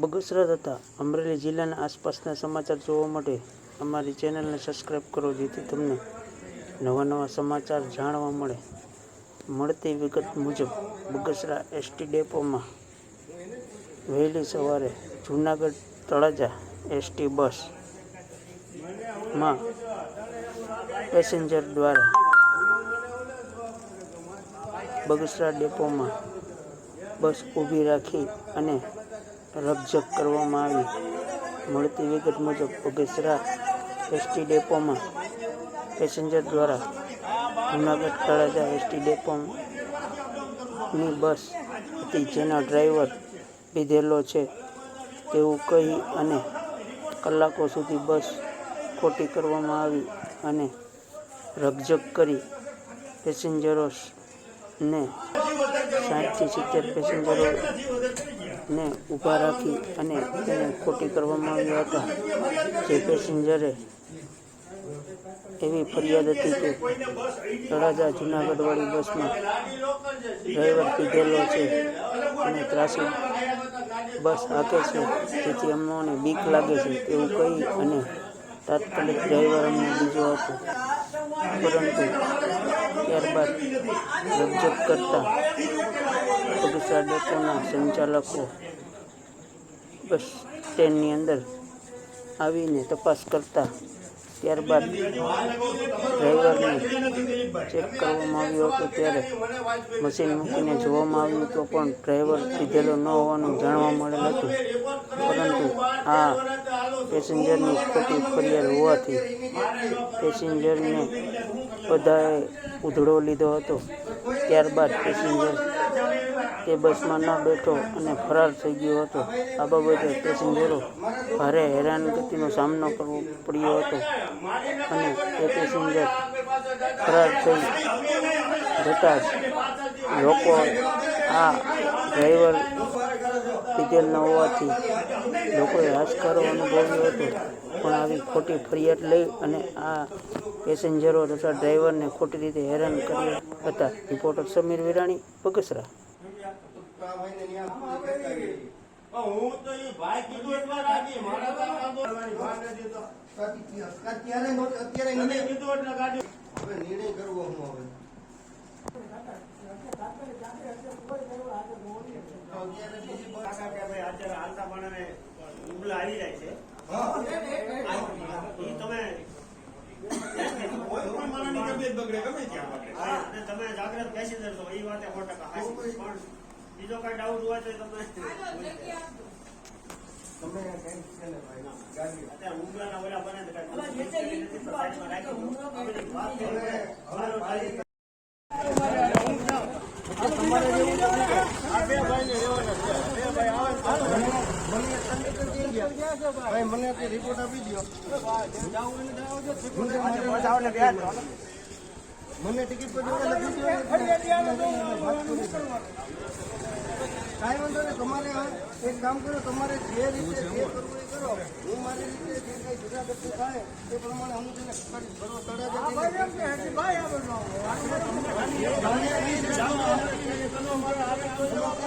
બગસરા તથા અમરેલી જિલ્લાના આસપાસના સમાચાર જોવા માટે અમારી ચેનલને સબસ્ક્રાઈબ કરો, જેથી તમને નવા નવા સમાચાર જાણવા મળે. મળતી વિગત મુજબ, બગસરા એસટી ડેપોમાં વહેલી સવારે જૂનાગઢ તળાજા એસટી બસમાં પેસેન્જર દ્વારા બગસરા ડેપોમાં બસ ઊભી રાખી અને રકઝક કરવામાં આવી. મળતી વિગત મુજબ બગસરા એસટી ડેપોમાં પેસેન્જર દ્વારા જૂનાગઢ તળાજા એસટી ડેપોની બસ હતી, જેના ડ્રાઈવર પીધેલો છે. તેવું કહી અને કલાકો સુધી બસ ખોટી કરવામાં આવી અને રકઝક કરી પેસેન્જરોને સાઠથી સિત્તેર પેસેન્જરો ને ઊભા રાખી અને તેને ખોટી કરવામાં આવ્યા હતા. જે પેસેન્જરે એવી ફરિયાદ હતી કે તળાજા જુનાગઢવાળી બસમાં ડ્રાઈવર પીધેલો છે અને ત્રાસી બસ હાકે છે. જેથી અમને બીક લાગે છે એવું કહી અને તાત્કાલિક ડ્રાઈવર અમને બીજો હતો પરંતુ ત્યારબાદ રકઝક કરતા બગસરા ડેપોના સંચાલકો બસ સ્ટેન્ડની અંદર આવીને તપાસ કરતા ત્યારબાદ ડ્રાઈવરને ચેક કરવામાં આવ્યો હતો ત્યારે મશીન મૂકીને જોવામાં આવ્યું તો પણ ડ્રાઈવર પીધેલો ન હોવાનું જાણવા મળેલ હતું. પરંતુ આ પેસેન્જરની ખોટી ફરિયાદ હોવાથી પેસેન્જરને બધાએ ઉધડો લીધો હતો. ત્યારબાદ પેસેન્જર તે બસમાં ન બેઠો અને ફરાર થઈ ગયો હતો. આ બાબતે પેસેન્જરો ભારે હેરાનગતિનો સામનો કરવો પડ્યો હતો અને તે પેસેન્જર ફરાર થઈ જતાં લોકો આ ડ્રાઈવર પીધેલ ન હોવાથી લોકોએ હાશકારો અનુભવ્યો હતો. પણ આવી ખોટી ફરિયાદ લઈ અને આ પેસેન્જરો તથા ડ્રાઈવરને ખોટી રીતે હેરાન કર્યા હતા. રિપોર્ટર સમીર વિરાણી, બગસરા. અત્યારે નિર્ણય કરવો હું હવે કાકા કે ભાઈ અત્યારે હાલતા માણસને ઉબલા આવી જાય છે ઈ તમે કોઈ પણ માણસની તબિયત બગડે ગમે ત્યાં બગડે. હા, તમે જાગ્રત પેસેન્જર છો એ વાતે સો ટકા પણ બીજો કઈ ડાઉટ હોય તો તમે ઓલા બને. ભાઈ મને રિપોર્ટ આપી દો મને ટિકિટ પર જોડે લખી દો. કાંઈ વાંધો નહીં તમારે એક કામ કરો તમારે જે રીતે જે કરવું એ કરો. હું મારી રીતે જે કંઈ જુનાગઢથી થાય એ પ્રમાણે હું તેને કરીશ બરોબર તળાજા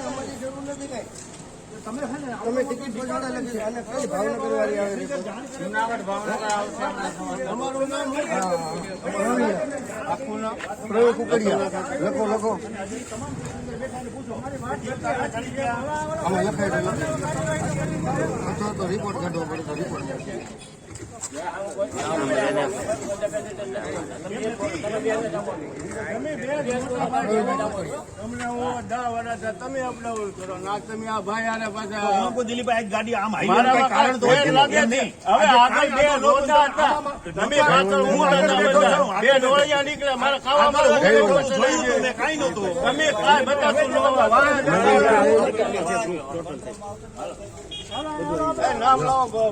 અમારી જરૂર નથી કાંઈ. તમે ટિકિટ પર જોડે લખી અને કઈ. ભાવનગર વાળી આવે છે? જુનાગઢ ભાવનગર આવશે. નામ પ્રયોગ કર્યા લખો લખો. આમાં લખાય તો રિપોર્ટ કાઢવો પડે રિપોર્ટ તમે અપડાઉન કરો ના તમે આ ભાઈ આને પાછા દિલીપભાઈ ગાડી આમ હાઈવે મારા કઈ કારણ તો હોય એમ જ લાગે નહીં. હવે આગળ બે લોચા હતા. તમે હું બે ડોળિયા નીકળ્યા. મારા ખાવામાં જોયું વસર હતું, આવી મેં કાંઈ નહોતું. તમે કાંઈ નામ લાવો.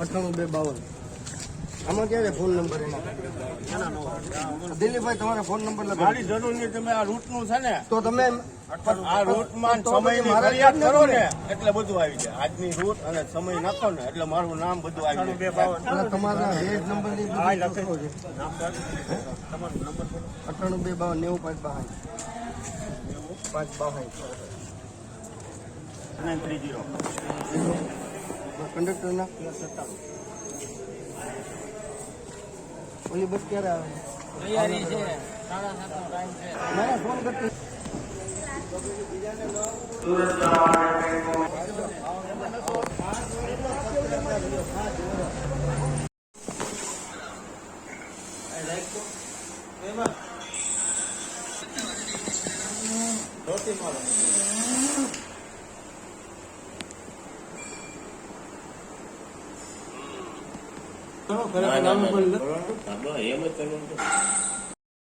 અઠાણું બે બાવન આમાં ક્યારે ફોન નંબર એનો દિલીપભાઈ તમારો ફોન નંબર મારી જરૂર નહીં તમે આ રૂટનું છે ને તો તમે આ રૂટમાં માં સમય ફરિયાદ કરો ને એટલે બધું આવી જાય. આજની રૂટ અને સમય નાખો ને એટલે મારું નામ બધું આવી જાય. તમારા રેડ નંબરની હા, લખેલો લખે. લખો છે અઠાણું બે બાવન નેવું પાંચ બાવન. પાંચ બાવન થ્રી જીરો કંડક્ટરના ઓલી બસ ક્યારે આવે? તૈયારી છે. સાડા ટાઈમ છે. ના ના, ફોન કરતી એમાં. ના, ના, એમ જ કરવાનું.